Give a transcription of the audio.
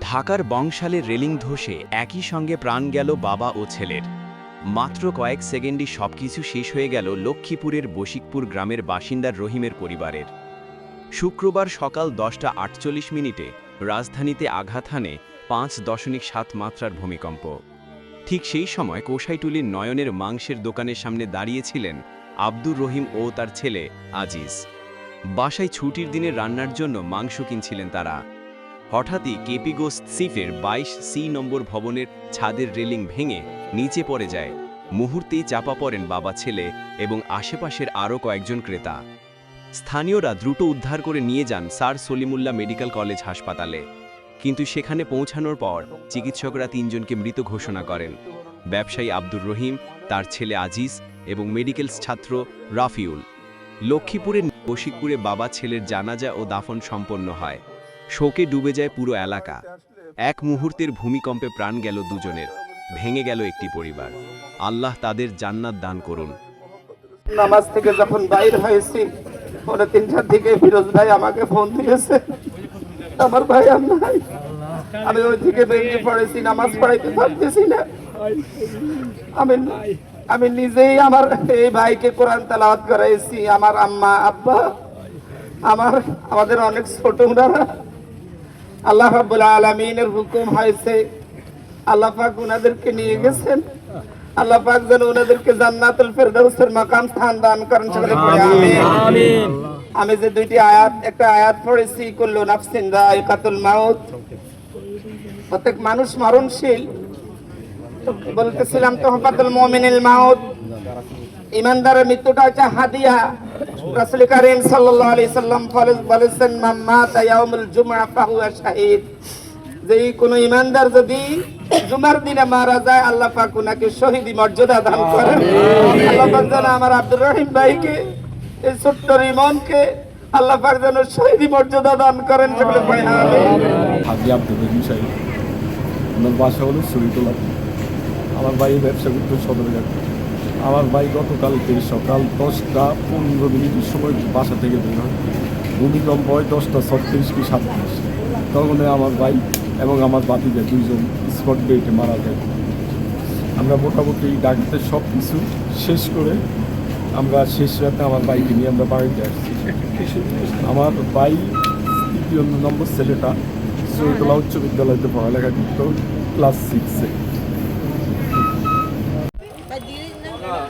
ঢাকার বংশালে রেলিং ধসে একই সঙ্গে প্রাণ গেল বাবা ও ছেলের। মাত্র কয়েক সেকেন্ডই সবকিছু শেষ হয়ে গেল লক্ষ্মীপুরের বশিকপুর গ্রামের বাসিন্দার রহিমের পরিবারের। শুক্রবার সকাল দশটা আটচল্লিশ মিনিটে রাজধানীতে আঘাত হানে পাঁচ দশমিক সাত মাত্রার ভূমিকম্প। ঠিক সেই সময় কোষাইটুলির নয়নের মাংসের দোকানের সামনে দাঁড়িয়েছিলেন আব্দুর রহিম ও তার ছেলে আজিজ। বাসায় ছুটির দিনে রান্নার জন্য মাংস কিনছিলেন তারা। হঠাৎই কেপিগোস্ট সিফের বাইশ সি নম্বর ভবনের ছাদের রেলিং ভেঙে নিচে পড়ে যায়। মুহূর্তেই চাপা পড়েন বাবা ছেলে এবং আশেপাশের আরও কয়েকজন ক্রেতা। স্থানীয়রা দ্রুত উদ্ধার করে নিয়ে যান স্যার সলিমুল্লাহ মেডিকেল কলেজ হাসপাতালে। কিন্তু সেখানে পৌঁছানোর পর চিকিৎসকরা তিনজনকে মৃত ঘোষণা করেন। ব্যবসায়ী আব্দুর রহিম, তার ছেলে আজিজ এবং মেডিকেল ছাত্র রাফিউল। লক্ষ্মীপুরের বশিকপুরে বাবা ছেলের জানাজা ও দাফন সম্পন্ন হয়। শোকে ডুবে যায় পুরো এলাকা। এক মুহূর্তের ভূমিকম্পে প্রাণ গেল দুজনের, ভেঙে গেল একটি পরিবার। আল্লাহ তাদের জান্নাত দান করুন। নামাজ থেকে যখন বাইর হয়েছি, পরে তিনটার দিকে ফিরোজ ভাই আমাকে ফোন দিয়েছে। আমার ভাই আর নাই। আমি ওই থেকে ভেঙে পড়েছি, নামাজ পড়াইতে পারতেছি না। আমি আমি নিজেই আমার এই ভাইকে কোরআন তালাওয়াত করাইছি, আমার আম্মা, আব্বা, আমার আমাদের অনেক ছোট উনারা আল্লাহ রাব্বুল আলামিনের হুকুম হয়েছে। আল্লাহ পাক উনাদেরকে নিয়ে গেছেন। আল্লাহ পাক যেন ওনাদেরকে জান্নাতুল ফেরদাউসের মাকাম স্থান দান করেন সেখানে পড়ে আমিন। আমি যে দুইটি আয়াত একটা আয়াত পড়েছি কুল্লু নাফসিন যায়কাতুল মাউত। প্রত্যেক মানুষ মরণশীল। বলতেছিলাম তো তোহফাতুল মুমিনিল মাউত। ইমানদারের মৃত্যুটা হচ্ছে হাদিয়া। রাসূল করিম সাল্লাল্লাহু আলাইহি সাল্লাম বলেছেন জুমআ ফাহুয়া শাহীদ। যে কোন ইমানদার যদি জুমার দিনে মারা যায় আল্লাহ পাক উনাকে শহীদি মর্যাদা দান করেন। আল্লাহ পাক যেন আমার আব্দুর রহিম ভাইকে এই ছোট্ট রিমনকে আল্লাহ পাক যেন শহীদি মর্যাদা দান করেন সেগুলো আব্দুল রহিম সাহেব আমার বাসা হলো আমার ভাই ব্যবসা করতে সদরঘাট আমার ভাই গতকালকে সকাল দশটা পনেরো মিনিটের সময় বাসা থেকে বের হয়। ভূমিকম্প হয় দশটা ছত্রিশ কি সাতত্রিশ তখন আমার ভাই এবং আমার বাতিজা দুইজন স্পট ডেটে মারা যায়। আমরা মোটামুটি ডাক্তার সব কিছু শেষ করে আমরা শেষ রাতে আমার বাইকে নিয়ে আমরা বাড়িতে আসছি। আমার ভাই তৃতীয় নম্বর ছেলেটা সৈতলা উচ্চ বিদ্যালয়তে পড়ালেখা করতো, ক্লাস সিক্সে Ờ,